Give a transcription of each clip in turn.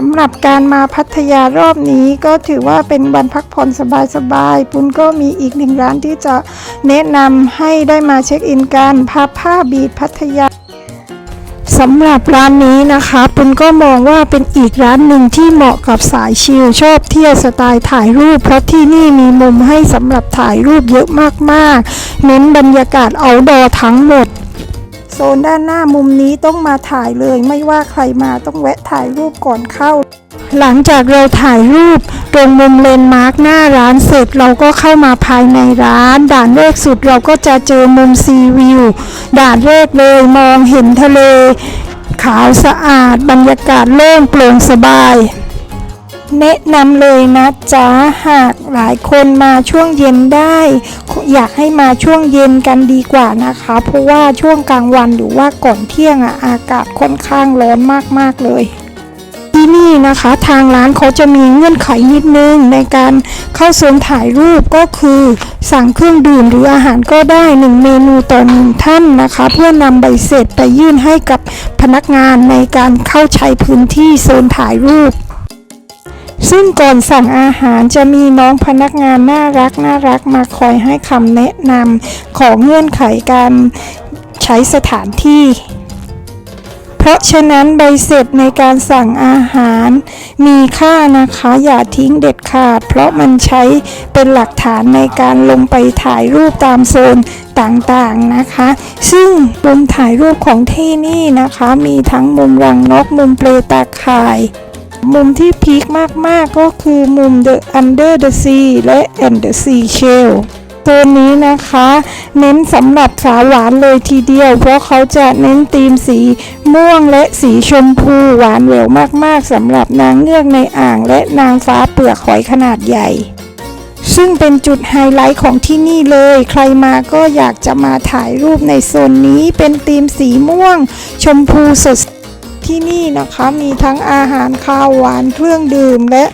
สำหรับการมาพัทยารอบนี้ก็ถือว่าเป็นวันพักผ่อนสบายๆ ปุณก็มีอีกหนึ่งร้านที่จะแนะนำให้ได้มาเช็คอินกันพาผ้าบีดพัทยาสำหรับร้านนี้นะคะปุณก็มองว่าเป็นอีกร้านหนึ่งที่เหมาะกับสายชิลชอบเที่ยวสไตล์ถ่ายรูป เพราะที่นี่มีมุมให้สำหรับถ่ายรูปเยอะมากๆ เน้นบรรยากาศเอาดอทั้งหมด โซนด้านหน้ามุมนี้ต้องมาถ่ายเลย ไม่ว่าใครมาต้องแวะถ่ายรูปก่อนเข้า หลังจากเราถ่ายรูปตรงมุมเลนมาร์กหน้าร้านเสร็จเราก็เข้ามาภายในร้าน ด่านแรกสุดเราก็จะเจอมุมซีวิวด่านแรกเลยมองเห็นทะเล ขาวสะอาดบรรยากาศโล่งโปร่งสบาย แนะนำเลยนะจ๊ะหากหลายคนมาช่วงเย็นได้ อยากให้มาช่วงเย็นกันดีกว่านะคะ เพราะว่าช่วงกลางวันหรือว่าก่อนเที่ยงอะอากาศค่อนข้างร้อนมากๆเลยที่นี่นะคะทางร้านเขาจะมีเงื่อนไขนิดนึงในการเข้าโซนถ่ายรูปก็คือสั่งเครื่องดื่มหรืออาหารก็ได้หนึ่งเมนูต่อหนึ่งท่านนะคะ เพื่อนำใบเสร็จไปยื่นให้กับพนักงานในการเข้าใช้พื้นที่โซนถ่ายรูป ซึ่งก่อนสั่งอาหารจะมีน้องพนักงานน่ารักน่ารักมาคอยให้คำแนะนำของเงื่อนไขการใช้สถานที่ เพราะฉะนั้นใบเสร็จในการสั่งอาหาร มีค่านะคะอย่าทิ้งเด็ดขาด เพราะมันใช้เป็นหลักฐานในการลงไปถ่ายรูปตามโซนต่างๆนะคะ ซึ่งมุมถ่ายรูปของที่นี่นะคะ มีทั้งมุมรังนกมุมเปลตาข่าย มุมที่พีคมากๆก็คือมุม The Under the Sea และ And the Sea Shell ตัวนี้นะคะ เน้นสำหรับสาวหวานเลยทีเดียว เพราะเขาจะเน้นธีมสีม่วงและสีชมพูหวานแหววมากๆสำหรับนางเงือกในอ่างและนางฟ้าเปลือกหอยขนาดใหญ่ซึ่งเป็นจุดไฮไลท์ของที่นี่เลย ใครมาก็อยากจะมาถ่ายรูปในโซนนี้เป็นธีมสีม่วง ชมพูสด ที่นี่นะคะมีทั้งอาหารข้าวหวานเครื่องดื่มและ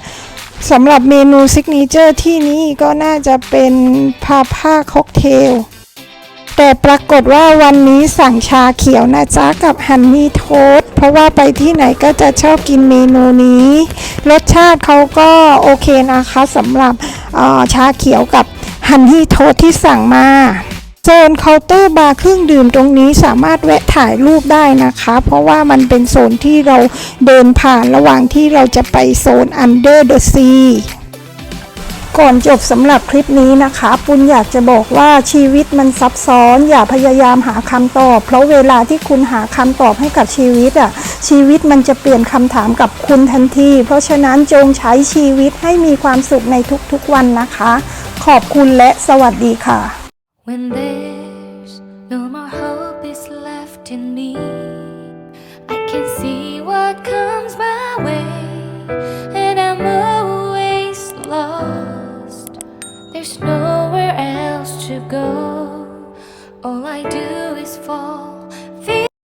สำหรับเมนูซิกเนเจอร์ที่นี่ก็น่าจะเป็นพาผ้าค็อกเทล แต่ปรากฏว่าวันนี้สั่งชาเขียวนะจ๊ะกับฮันนี่โทสเพราะว่าไปที่ไหนก็จะชอบกินเมนูนี้ รสชาติเขาก็โอเคนะคะสำหรับชาเขียวกับฮันนี่โทสที่สั่งมา โซนเคาน์เตอร์บาร์เครื่องดื่มตรงนี้สามารถแวะถ่ายรูปได้นะคะ เพราะว่ามันเป็นโซนที่เราเดินผ่านระหว่างที่เราจะไปโซน Under the Sea ก่อนจบสำหรับคลิปนี้นะคะ ปุณอยากจะบอกว่าชีวิตมันซับซ้อน อย่าพยายามหาคำตอบ เพราะเวลาที่คุณหาคำตอบให้กับชีวิตอะชีวิตมันจะเปลี่ยนคำถามกับคุณทันที เพราะฉะนั้นจงใช้ชีวิตให้มีความสุขในทุกๆวันนะคะ ขอบคุณและสวัสดีค่ะ When there's no more hope is left in me, I can see what comes my way, and I'm always lost. There's nowhere else to go. All I do is fall